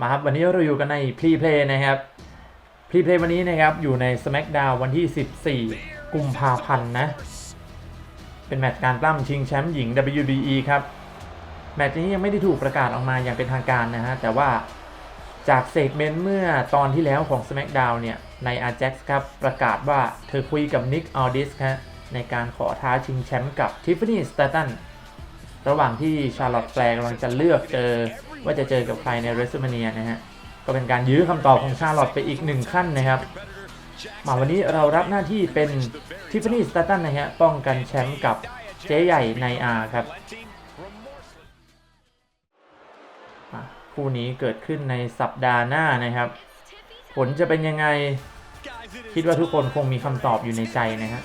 มาครับวันนี้เราอยู่กันในพรีเพลย์นะครับพรีเพลย์วันนี้นะครับอยู่ใน SmackDown วันที่ 14 กุมภาพันธ์นะ เป็นแมตช์การปล้ำชิงแชมป์หญิง WBE ครับ แมตช์นี้ยังไม่ได้ถูกประกาศออกมาอย่างเป็นทางการนะฮะ แต่ว่าจากเซกเมนต์เมื่อตอนที่แล้วของ SmackDown เนี่ย ใน Ajax ครับ ประกาศว่าเธอคุยกับ Nick Aldis ฮะในการขอท้าชิงแชมป์กับ Tiffany Stratton ระหว่างที่ชาร์ลอตแฟร์กำลังจะเลือกเจอ ว่าจะเจอกับใครใน w r e s t l e m a n i a นะฮะก็เป็นการยื้อคำตอบของชาร์ลอตไปอีกหนึ่งขั้นนะครับมาวันนี้เรารับหน้าที่เป็น Tiffany Stratton นะฮะป้องกันแชมป์กับเจ๊ใหญ่ใน R ครับคู่นี้เกิดขึ้นในสัปดาห์หน้านะครับ ผลจะเป็นยังไง คิดว่าทุกคนคงมีคำตอบอยู่ในใจนะฮะ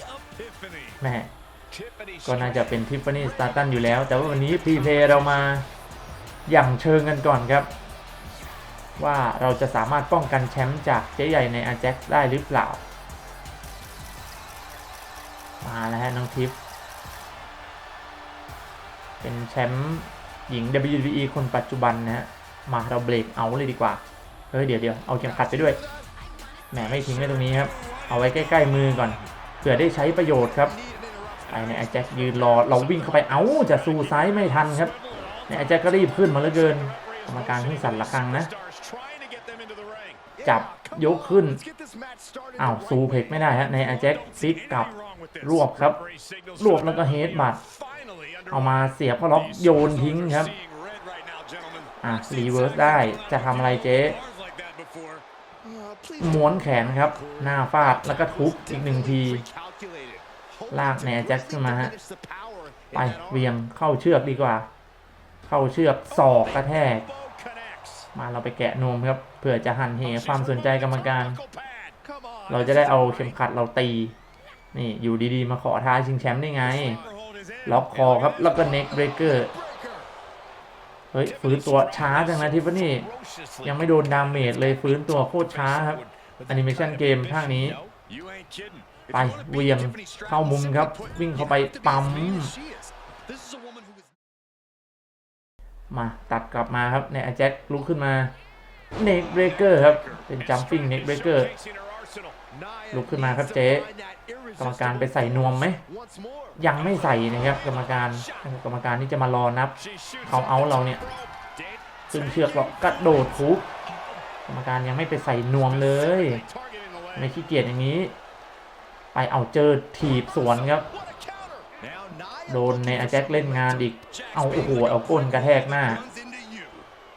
แม่ก็น่าจะเป็นทิฟฟานี่สตาร์ตันอยู่แล้ว แต่ว่าวันนี้พรีเพย์เรามา อย่างเชิงกันก่อนครับ ว่าเราจะสามารถป้องกันแชมป์จากเจ๊ใหญ่ในอาแจ็คได้หรือเปล่า มาแล้วฮะน้องทิฟเป็นแชมป์หญิง WWE คนปัจจุบันนะฮะ มาเราเบรกเอาเลยดีกว่า เฮ้ยเดี๋ยวเดี๋ยวเอาเข็มขัดไปด้วย แหมไม่ทิ้งไว้ตรงนี้ครับ เอาไว้ใกล้ ๆ มือก่อน เผื่อได้ใช้ประโยชน์ครับไอ้เนี่ยไอ้แจ็คยืนรอเราวิ่งเข้าไป เอ้าจะซูไซส์ไม่ทันครับ เนี่ยไอ้แจ็คก็รีบขึ้นมาเหลือเกินกรรมการเพิ่งสั่นระฆังนะ จับยกขึ้นอ้าวซูเพกไม่ได้ฮะในไอ้แจ็คฟิกกลับรวบครับ รวบแล้วก็เฮดบัตเอามาเสียบเข้าล็อกโยนทิ้งครับอะรีเวิร์สได้จะทำอะไรเจ๊ม้วนแขนครับ หน้าฟาดแล้วก็ทุบอีกหนึ่งที ลากแหนแจ็คขึ้นมาฮะ ไปเวียงเข้าเชือกดีกว่า เข้าเชือกศอกกระแทก มาเราไปแกะนมครับเผื่อจะหันเหความสนใจกรรมการ เราจะได้เอาเข็มขัดเราตี นี่อยู่ดีๆ มาขอท้าชิงแชมป์ได้ไง ล็อกคอครับแล้วก็เน็กเบรกเกอร์เฮ้ยฟื้นตัวช้าจังนะทิฟฟานี่ยังไม่โดนดาเมจเลยฟื้นตัวโคตรช้าครับแอนิเมชันเกมภาคนี้ ไปเหวียงเข้ามุมครับ วิ่งเข้าไปปั๊ม มาตัดกลับมาครับในอาแจ็คลุกขึ้นมาเน็กเบรกเกอร์ครับ เป็นจัมปิ้งเน็กเบรกเกอร์ลุกขึ้นมาครับเจ๊กรรมการไปใส่นวมไหมยังไม่ใส่นะครับ กรรมการกรรมการที่จะมารอนับเขาเอาเราเนี่ยซึ่งเชือกเรากระโดดทุบกรรมการยังไม่ไปใส่นวมเลยไม่ขี้เกียจอย่างนี้ ไปเอาเจอถีบสวนครับ โดนในอาแจ็คเล่นงานอีก เอาโอ้โหเอาก้นกระแทกหน้า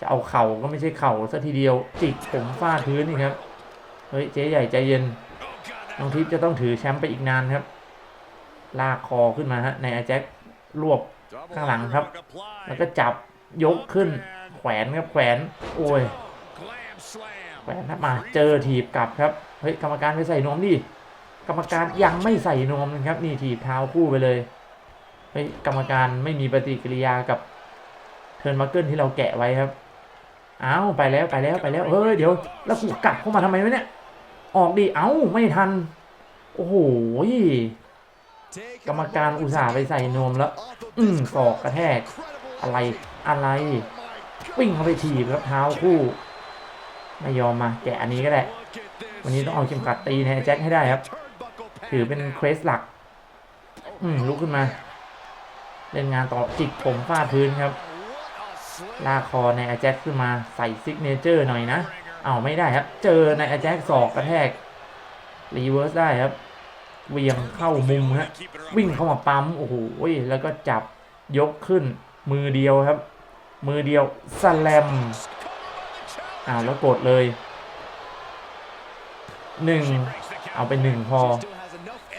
จะเอาเข่าก็ไม่ใช่เข่าซะทีเดียว จิกผมฟาดพื้นนี่ครับ เฮ้ยเจ๊ใหญ่ใจเย็น น้องทิพย์จะต้องถือแชมป์ไปอีกนานครับ ลากคอขึ้นมาฮะในอาแจ็ครวบข้างหลังครับ แล้วก็จับยกขึ้น แขวนครับแขวน โอ้ย แขวนครับมา เจอถีบกลับครับ เฮ้ยกรรมการไปใส่นมดิ กรรมการยังไม่ใส่นมนะครับ นี่ถีบเท้าคู่ไปเลย เฮ้ยกรรมการไม่มีปฏิกิริยากับเทิร์นมาร์เกิลที่เราแกะไว้ครับอ้าวไปแล้วไปแล้วไปแล้วเฮ้ยเดี๋ยว แล้วกูกลับเข้ามาทำไมวะเนี่ยออกดิเอ้าไม่ทัน โอ้โหกรรมการอุตส่าห์ไปใส่นวมแล้ว อืมศอกกระแทก อะไรอะไรวิ่งเข้าไปถีบครับเท้าคู่ไม่ยอมมาแกะอันนี้ก็ได้ วันนี้ต้องเอาเข็มขัดตีในแจ็คให้ได้ครับ ถือเป็นเควสหลัก อืมลุกขึ้นมา เล่นงานต่อจิกผมฟาดพื้นครับ ลากคอในอาแจ็คขึ้นมาใส่ซิกเนเจอร์หน่อยนะ เอาไม่ได้ครับ เจอในอาแจ็คศอกกระแทก รีเวิร์สได้ครับ เวียงเข้ามุมฮะ วิ่งเข้ามาปั๊ม โอ้โห แล้วก็จับยกขึ้น มือเดียวครับ มือเดียวสแลมอ้าวแล้วกดเลยหนึ่งเอาไปหนึ่งพอ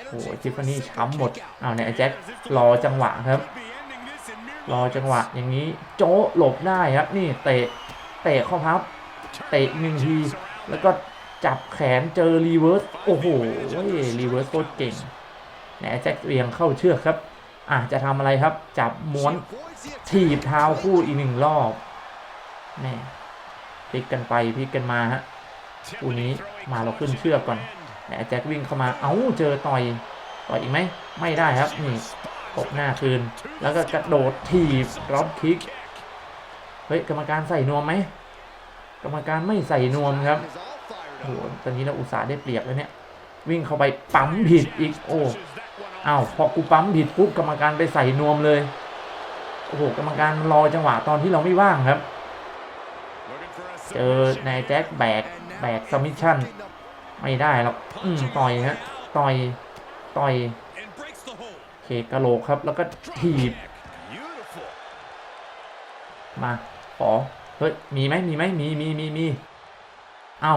โอ้โหทิฟฟานี่ช้ำหมดเอาเนี่ยแจ็ครอจังหวะครับ รอจังหวะอย่างนี้โจะหลบได้ครับนี่เตะเตะเข้าพับ เตะหนึ่งทีแล้วก็จับแขนเจอรีเวิร์สโอ้โหรีเวิร์สโคตรเก่งเนี่ยแจ็คเวียงเข้าเชือกครับอะจะทำอะไรครับ จับม้วนถีบเท้าคู่อีกหนึ่งรอบแม่พลิกกันไปพลิกกันมาฮะคู่นี้มาเราขึ้นเชือกก่อน แต่แจ็ควิ่งเข้ามาเอ้าเจอต่อยต่อยอีกไหมไม่ได้ครับนี่ตบหน้าคืน แล้วก็กระโดดถีบร็อบคิกเฮ้ยกรรมการใส่นวมไหมกรรมการไม่ใส่นวมครับโอ้ตอนนี้เราอุตส่าห์ได้เปรียบแล้วเนี่ยวิ่งเข้าไปปั๊มผิดอีกโอ้อ้าวพอกูปั๊มผิดปุ๊บกรรมการไปใส่นวมเลยโอ้โหกรรมการรอจังหวะตอนที่เราไม่ว่างครับ เจอนายแจ็คแบกแบกสมิชชั่น ไม่ได้หรอกอืมต่อยฮะต่อยต่อยเคกะโหลกครับแล้วก็ถีบ มาขอเฮ้ยมีไหมมีไหมมีมีมีมีเอ้า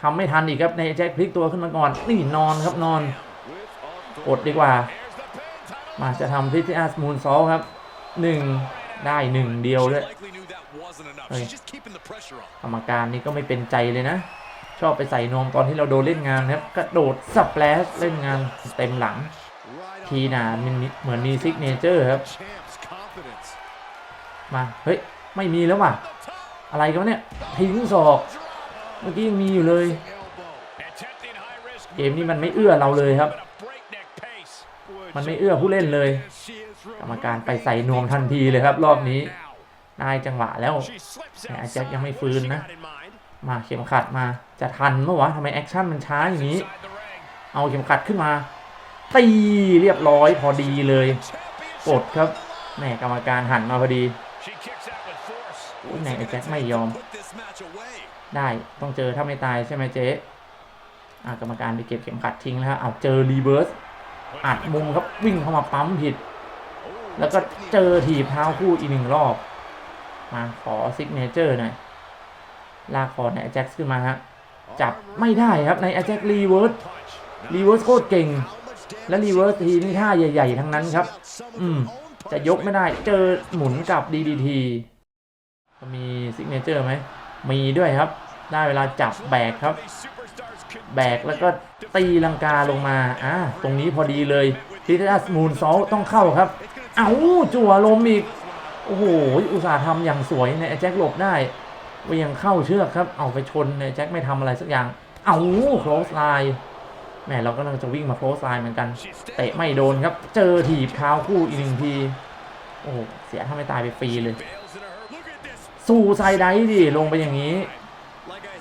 ทำไม่ทันอีกครับในแจ็คพลิกตัวขึ้นมาก่อนนี่นอนครับนอน กดดีกว่า มาจะทำพิธีอาสมูนซอลครับหนึ่งได้หนึ่งเดียวด้วยเฮ้ยกรรมการนี่ก็ไม่เป็นใจเลยนะ ชอบไปใส่นวมตอนที่เราโดนเล่นงานครับ กระโดดสเปลชเล่นงานเต็มหลัง ทีน่ะมันมีเหมือนมีซิกเนเจอร์ครับ มา เฮ้ย ไม่มีแล้วว่ะ อะไรกันเนี่ยทิ้งศอก เมื่อกี้ยังมีอยู่เลย เกมนี้มันไม่เอื้อเราเลยครับ มันไม่เอื้อผู้เล่นเลย กรรมการไปใส่นวมทันทีเลยครับ รอบนี้ได้จังหวะแล้วแต่อแจ็คยังไม่ฟื้นนะ มาเข็มขัดมาจะทันเมื่อวะทำไมแอคชั่นมันช้าอย่างนี้ เอาเข็มขัดขึ้นมาตีเรียบร้อยพอดีเลยกดครับแม่กรรมการหันมาพอดีโอ้ยไหนไอ้แจ็คไม่ยอม ได้ต้องเจอถ้าไม่ตายใช่ไหมเจ๊อะกรรมการไปเก็บเข็มขัดทิ้งแล้วครับเอาเจอรีเวิร์สอัดมุมครับวิ่งเข้ามาปั๊มผิด แล้วก็เจอถีบเท้าคู่อีกหนึ่งรอบ มาขอซิกเนเจอร์หน่อย ลากคอในแจ็คขึ้นมาฮะจับไม่ได้ครับในแจ็ครีเวิร์สรีเวิร์สโคตรเก่ง และรีเวิร์สทีนี่ท่าใหญ่ ๆ ทั้งนั้นครับ อืมจะยกไม่ได้เจอหมุนกับ DDT มีซิกเนเจอร์ไหมมีด้วยครับ ได้เวลาจับแบกครับ แบกแล้วก็ตีลังกาลงมาอ่าตรงนี้พอดีเลยทิทัสมูนซอลต้องเข้าครับ เอาจั่วลมอีก โอ้โห อุตส่าห์ทำอย่างสวยในยไอ้แจ็คหลบได้ เวียงเข้าเชือกครับ เอาไปชนในยแจ็คไม่ทำอะไรสักอย่าง เอาโคลสไลน์แหมเราก็กำลังจะวิ่งมาโคลสไลน์เหมือนกัน เตะไม่โดนครับ เจอถีบเท้าคู่อีกหนึ่งที โอ้เสียถ้าไม่ตายไปฟรีเลย สู้ไซไดดิ ลงไปอย่างนี้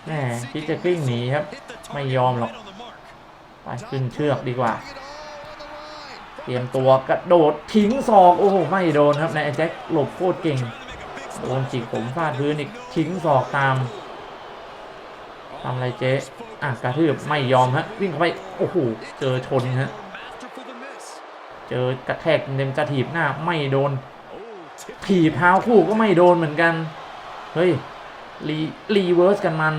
แหมคิดจะกลิ้งหนีครับ ไม่ยอมหรอก ไปขึ้นเชือกดีกว่า เตรียมตัวกระโดดทิ้งศอก โอ้โห ไม่โดนครับนายแจ็คหลบโคตรเก่ง โดนจิกผมฟาดพื้นอีกทิ้งศอกตามทำอะไรเจ๊อะกระทืบไม่ยอมฮะวิ่งเข้าไปโอ้โหเจอชนฮะเจอกระแทกเต็มจะถีบหน้าไม่โดน ถีบเท้าคู่ก็ไม่โดนเหมือนกัน เฮ้ยรีรีเวิร์สกันมัน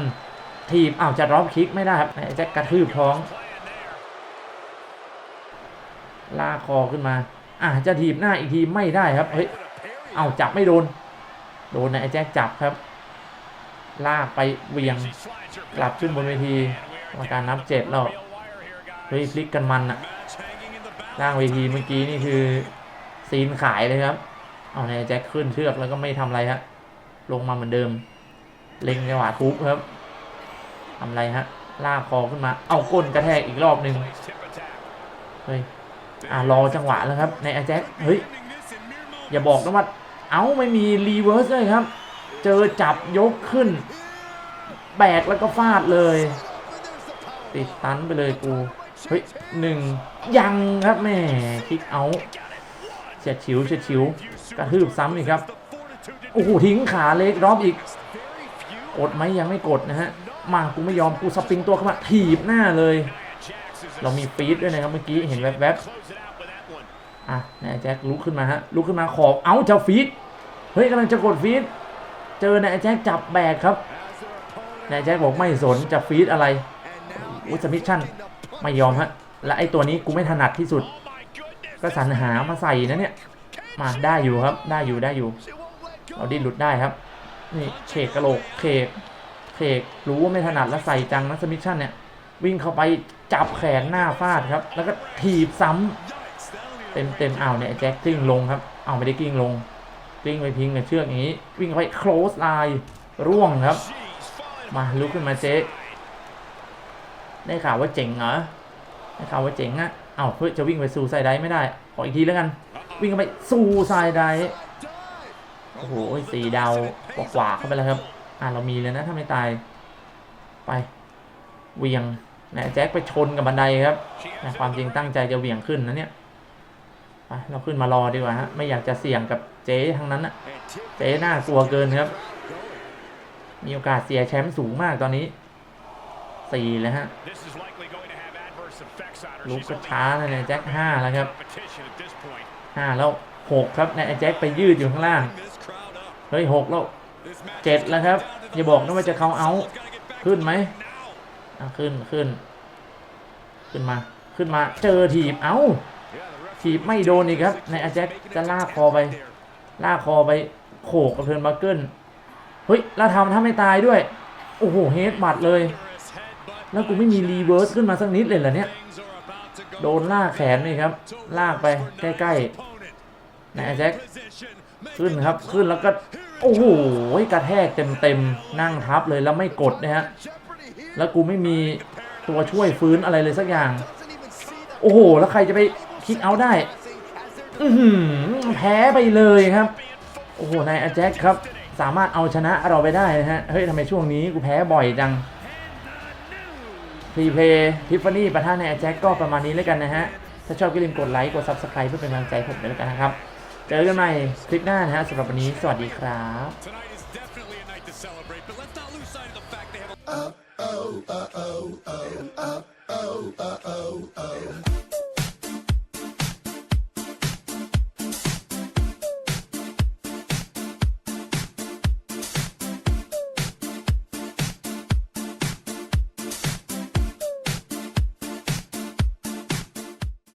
ถีบอ้าวจะดรอปคิกไม่ได้ครับแจ็คกระทืบท้อง ลากคอขึ้นมาอะจะถีบหน้าอีกทีไม่ได้ครับเฮ้ยเอาจับไม่โดน โดนนายแจ็คจับครับ ลากไปเวียงกลับขึ้นบนเวทีกรรมการนับเจ็ดแล้วเฮ้ยพลิกกันมันอะล่างเวทีเมื่อกี้นี่คือซีนขายเลยครับ เอานายแจ็คขึ้นเชือกแล้วก็ไม่ทำอะไรฮะลงมาเหมือนเดิม เล็งจังหวะทุบครับทำอะไรฮะลากคอขึ้นมา เอาก้นกระแทกอีกรอบหนึ่งเฮ้ยอ่ารอจังหวะแล้วครับในอาแจ็คเฮ้ย อย่าบอกนะว่า เอาไม่มีรีเวิร์สเลยครับ เจอจับยกขึ้น แบกแล้วก็ฟาดเลย ติดตันไปเลยกู เฮ้ยหนึ่งยังครับแม่คิกเอาเฉียดฉิวเฉียดฉิวกระทืบซ้ำอีกครับ โอ้โหทิ้งขาเล็กรอบอีก กดไหมยังไม่กดนะฮะ มากูไม่ยอมกูสปริงตัวเข้ามาถีบหน้าเลย เรามีฟีดด้วยนะครับเมื่อกี้เห็นแวบๆอะนายแจ็คลุกขึ้นมาฮะลุกขึ้นมาขอบเอาจะฟีด เฮ้ยกำลังจะกดฟีดเจอนายแจ็คจับแบกครับนายแจ็คบอกไม่สนจะฟีดอะไรอุสมิชชั่นไม่ยอมฮะและไอตัวนี้กูไม่ถนัดที่สุด ก็สรรหามาใส่นะเนี่ยมาได้อยู่ครับได้อยู่ได้อยู่ เราดิ้นหลุดได้ครับนี่เคกกระโหลกเคกเคกรู้ว่าไม่ถนัดแล้วใส่จังนะสมิชชั่นเนี่ยวิ่งเข้าไปจับแขนหน้าฟาดครับ แล้วก็ถีบซ้ำเต็มเต็มอ้าวเนี่ยแจ็คกิ้งลงครับอ้าวไม่ได้กิ้งลง กลิ้งไปพิงกับเชือกอย่างนี้วิ่งไป close line ร่วงครับ มาลุกขึ้นมาเจ๊ได้ข่าวว่าเจ๋งเหรอได้ข่าวว่าเจ๋งอะเอ้าเพื่อจะวิ่งไปสู่ไซด์ไดไม่ได้ขออีกทีแล้วกัน วิ่งไปสู่ไซด์ไดโอ้โหสี่ดาวกว่าเข้าไปแล้วครับ อะเรามีเลยนะถ้าไม่ตาย ไปเวียงนะแจ็คไปชนกับบันไดครับนะความจริงตั้งใจจะเวียงขึ้นนะเนี่ย เราขึ้นมารอดีกว่าฮะไม่อยากจะเสี่ยงกับเจ๊ทั้งนั้นอะเจ๊น่ากลัวเกินครับ มีโอกาสเสียแชมป์สูงมากตอนนี้สี่แล้วฮะลุกก็ช้าเลยนี่ยแจ็คห้าแล้วครับห้าแล้วหกครับนี่ยแจ็คไปยืดอยู่ข้างล่างเฮ้ยหกแล้วเจ็ดแล้วครับ อย่าบอกนะว่าจะเขาเอาขึ้นไหมขึ้นขึ้น ขึ้นมาขึ้นมาเจอถีบเอ้า ถีบไม่โดนอีกครับ ในอาแจ็คจะลากคอไป ลากคอไปโขกกับเทิร์นบัคเกิลเฮ้ยแล้วทำถ้าไม่ตายด้วย โอ้โหเฮดบัตเลย แล้วกูไม่มีรีเวิร์สขึ้นมาสักนิดเลยเหรอเนี่ย โดนลากแขนนี่ครับ ลากไปใกล้ๆนอ้แจ็คขึ้นครับขึ้นแล้วก็โอ้โหกระแทกเต็มๆนั่งทับเลยแล้วไม่กดนะฮะแล้วกูไม่มีตัวช่วยฟื้นอะไรเลยสักอย่าง โอ้โห แล้วใครจะไป คิกเอาได้แพ้ไปเลยครับ โอ้โห นายอาแจ็คครับ สามารถเอาชนะเราไปได้นะฮะ เฮ้ยทำไมช่วงนี้กูแพ้บ่อยจังพรีเพลย์ทิฟฟานี่ประธานในแจ็คก็ประมาณนี้แล้วกันนะฮะ ถ้าชอบก็ลืมกดไลค์กด Subscribe เพื่อเป็นกำลังใจผมด้วยแล้วกันนะครับ เจอกันใหม่คลิปหน้านะฮะสำหรับวันนี้สวัสดีครับ Uh oh, uh oh, oh, oh, oh, oh, oh, oh, oh.